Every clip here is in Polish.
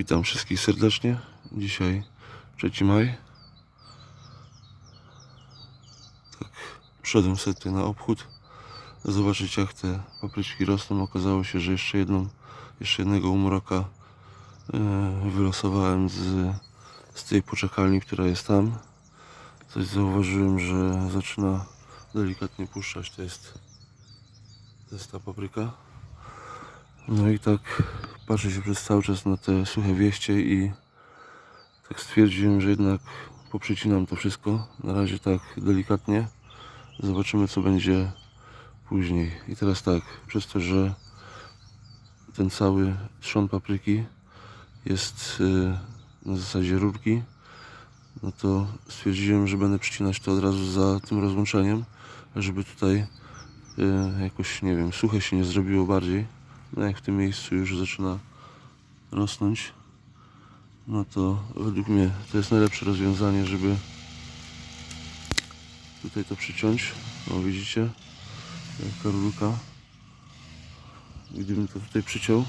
Witam wszystkich serdecznie. Dzisiaj 3 maj. Tak, przyszedłem sobie na obchód. Zobaczyć jak te papryczki rosną. Okazało się, że jeszcze jedną, jeszcze jednego umroka e, wylosowałem z, z tej poczekalni, która jest tam. Coś zauważyłem, że zaczyna delikatnie puszczać. To jest, to jest ta papryka. No i tak patrzę się przez cały czas na te suche wieście i tak stwierdziłem, że jednak poprzecinam to wszystko. Na razie tak delikatnie. Zobaczymy co będzie później. I teraz tak, przez to, że ten cały trzon papryki jest y, na zasadzie rurki, no to stwierdziłem, że będę przycinać to od razu za tym rozłączeniem, żeby tutaj y, jakoś, nie wiem, suche się nie zrobiło bardziej. No jak w tym miejscu już zaczyna rosnąć, no to według mnie to jest najlepsze rozwiązanie, żeby tutaj to przyciąć. O widzicie, jaka rurka. Gdybym to tutaj przyciął,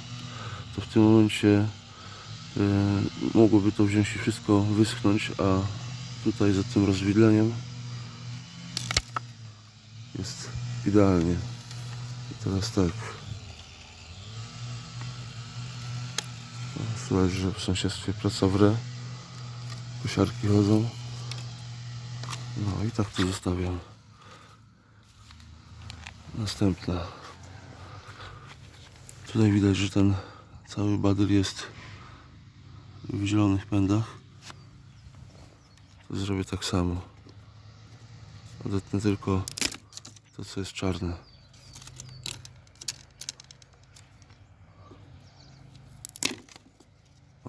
to w tym momencie e, mogłoby to wziąć i wszystko wyschnąć, a tutaj za tym rozwidleniem jest idealnie. I teraz tak. Słychać, że w sąsiedztwie pracowre kosiarki chodzą. No i tak to zostawiam. Następna. Tutaj widać, że ten cały badyl jest w zielonych pędach. To zrobię tak samo. Odetnę tylko to, co jest czarne.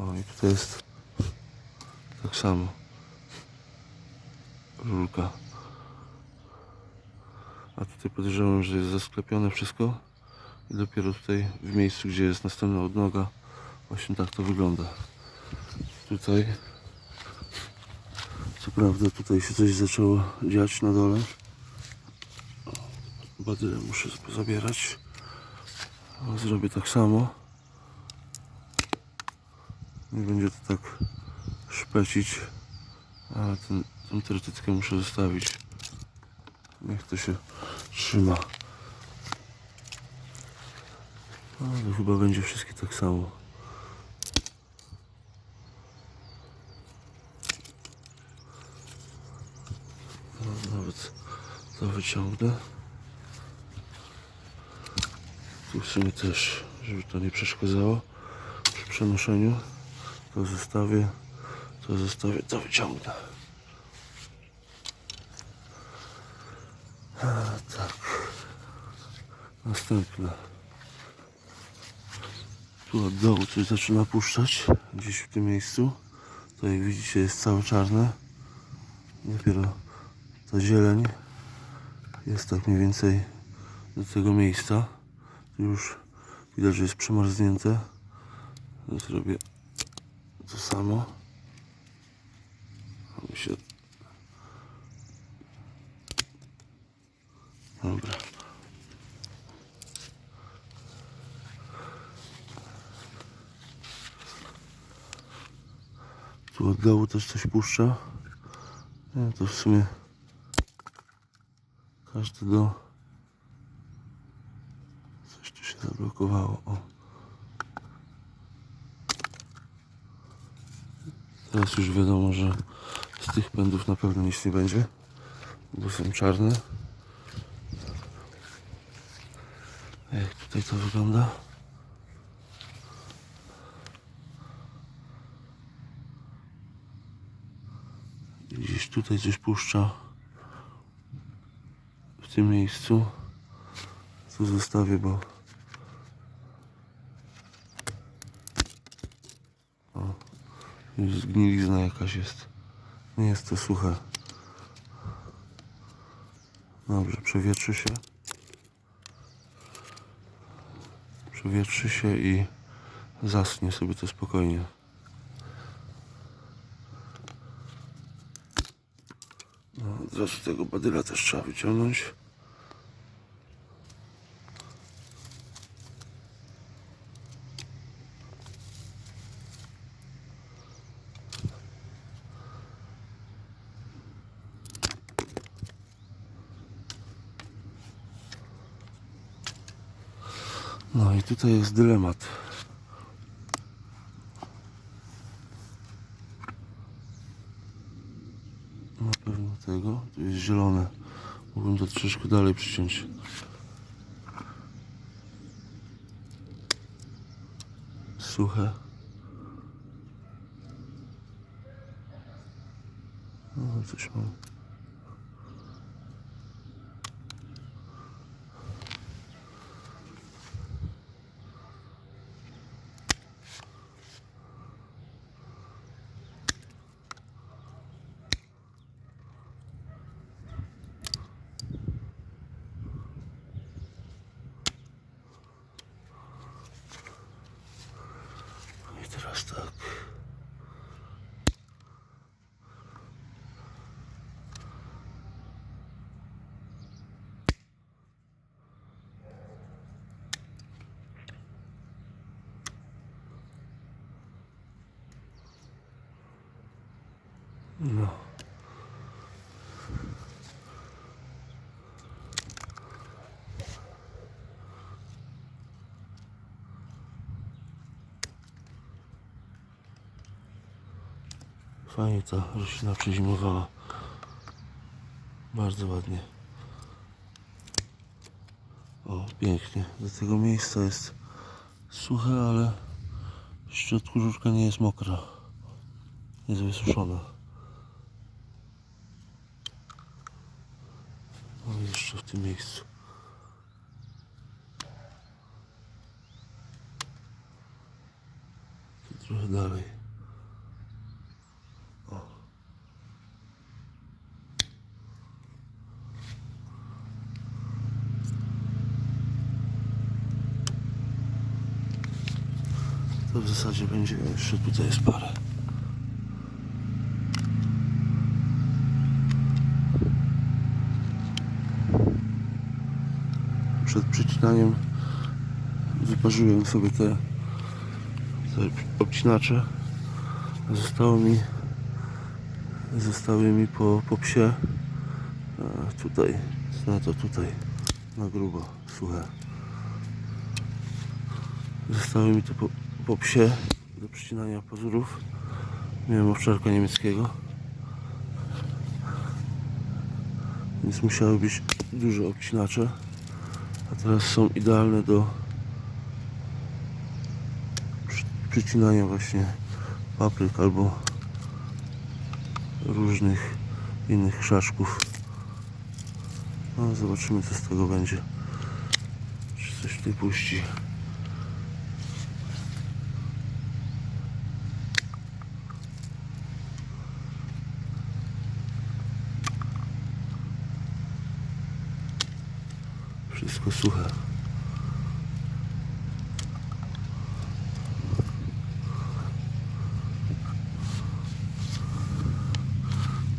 O i tutaj jest tak samo. Rurka. A tutaj podejrzewam, że jest zasklepione wszystko. I dopiero tutaj w miejscu, gdzie jest następna odnoga, właśnie tak to wygląda. Tutaj, co prawda, tutaj się coś zaczęło dziać na dole. Badyle muszę zabierać. Zrobię tak samo. Nie będzie to tak szpecić, ale ten, trytytkę muszę zostawić. Niech to się trzyma. Ale chyba będzie wszystkie tak samo. No, nawet to wyciągnę. Tu w sumie też, żeby to nie przeszkadzało przy przenoszeniu. To zostawię, to zostawię, to wyciągnę. A, tak. Następne. Tu od dołu coś zaczyna puszczać, gdzieś w tym miejscu. To jak widzicie jest całe czarne. Dopiero ta zieleń jest tak mniej więcej do tego miejsca. Tu już widać, że jest przemarznięte. Zrobię to samo. Mi się... Dobra. Tu od dołu też coś puszcza. Nie, to w sumie każdy do... Coś tu się zablokowało. O. Teraz już wiadomo, że z tych pędów na pewno nic nie będzie, bo są czarne. A jak tutaj to wygląda? Gdzieś tutaj coś puszcza w tym miejscu. Tu zostawię, bo zgnilizna jakaś jest. Nie jest to suche. Dobrze, przewietrzy się. Przewietrzy się i zasnie sobie to spokojnie. No, tego badyla też trzeba wyciągnąć. No i tutaj jest dylemat. Na pewno tego. Tu jest zielone. Mógłbym to troszeczkę dalej przyciąć. Suche. No, coś mam. No. Fajnie ta roślina przezimowała. Bardzo ładnie. O, pięknie. Do tego miejsca jest suche, ale w środku żuczka nie jest mokra. Jest wysuszona. No i jeszcze w tym miejscu. Tu trochę dalej. To w zasadzie będzie jeszcze tutaj jest parę. Przycinaniem wyparzyłem sobie te, te obcinacze. Zostało mi zostały mi po, po psie tutaj, na to tutaj na grubo, suche. Zostały mi to po, po psie do przycinania pazurów. Miałem owczarka niemieckiego. Więc musiały być duże obcinacze. A teraz są idealne do przy- przycinania właśnie papryk albo różnych innych krzaczków. No, zobaczymy co z tego będzie. Czy coś tutaj puści. Wszystko suche.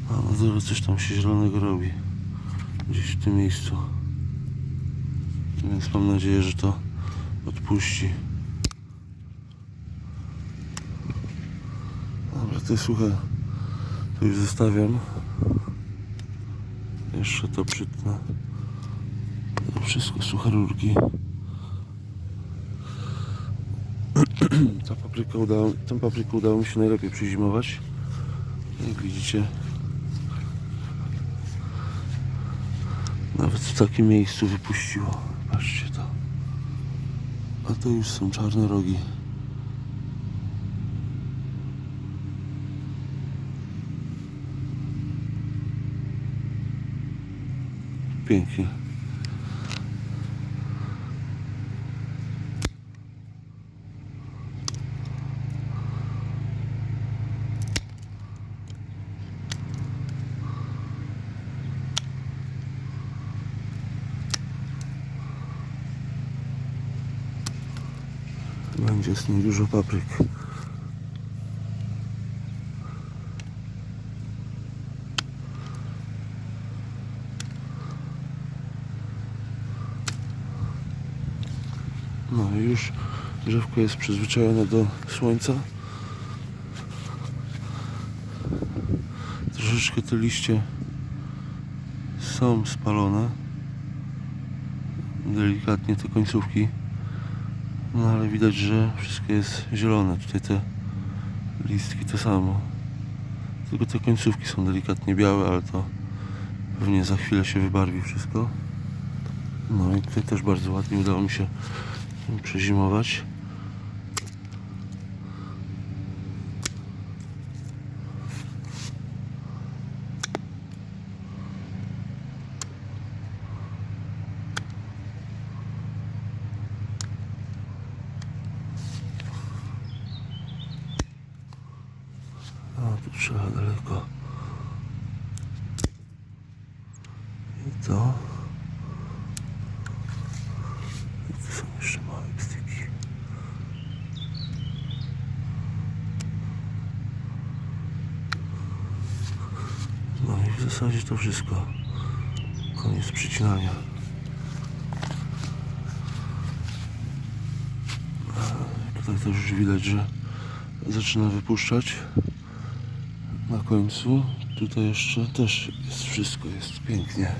A na dole coś tam się zielonego robi. Gdzieś w tym miejscu. Więc mam nadzieję, że to odpuści. Dobra, te suche to już zostawiam. Jeszcze to przytnę. Wszystko suche rurki. Ta papryka udało, tą paprykę udało mi się najlepiej przyzimować. Jak widzicie, nawet w takim miejscu wypuściło. Patrzcie to. A to już są czarne rogi. Pięknie. Będzie z nim dużo papryk. No i już drzewko jest przyzwyczajone do słońca. Troszeczkę te liście są spalone. Delikatnie te końcówki No ale widać, że wszystko jest zielone. Tutaj te listki to samo. Tylko te końcówki są delikatnie białe, ale to pewnie za chwilę się wybarwi wszystko. No i tutaj też bardzo ładnie udało mi się przezimować. A tu trzeba daleko. I to. I tu są jeszcze małe styki. No i w zasadzie to wszystko. Koniec przycinania. Tutaj też już widać, że zaczyna wypuszczać na końcu. Tutaj jeszcze też jest wszystko, jest pięknie.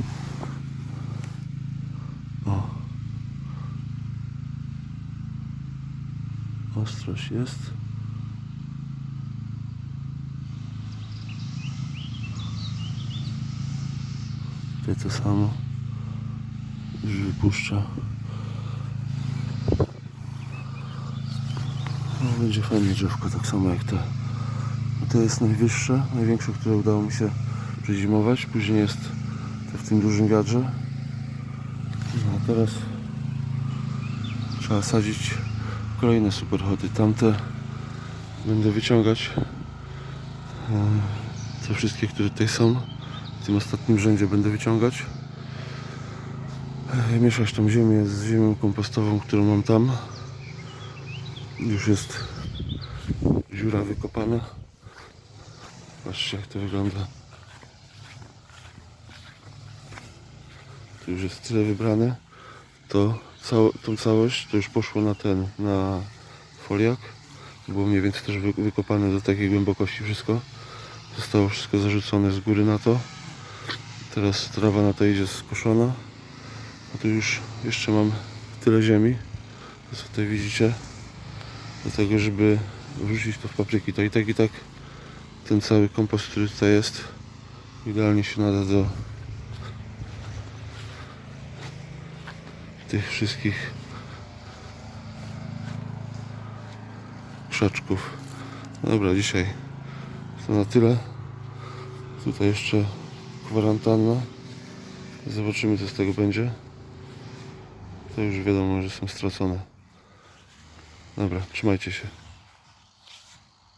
O. Ostrość jest. Tutaj to samo. Już wypuszcza. No, będzie fajne drzewko, tak samo jak te. To jest najwyższe, największe, które udało mi się przezimować. Później jest to w tym dużym wiadrze. No a teraz trzeba sadzić kolejne superchody. Tamte będę wyciągać. e, Te wszystkie, które tutaj są. W tym ostatnim rzędzie będę wyciągać. E, Mieszać tą ziemię z ziemią kompostową, którą mam tam. Już jest dziura wykopana. Patrzcie jak to wygląda. Tu już jest tyle wybrane. To całą, tą całość to już poszło na ten, na foliak. Było mniej więcej też wy, wykopane do takiej głębokości wszystko. Zostało wszystko zarzucone z góry na to. Teraz trawa na to idzie skoszona. A tu już jeszcze mam tyle ziemi. Co tutaj widzicie. Do tego, żeby wrzucić to w papryki. To i tak i tak ten cały kompost, który tutaj jest, idealnie się nada do tych wszystkich krzaczków. Dobra, dzisiaj to na tyle. Tutaj jeszcze kwarantanna. Zobaczymy, co z tego będzie. To już wiadomo, że są stracone. Dobra, trzymajcie się.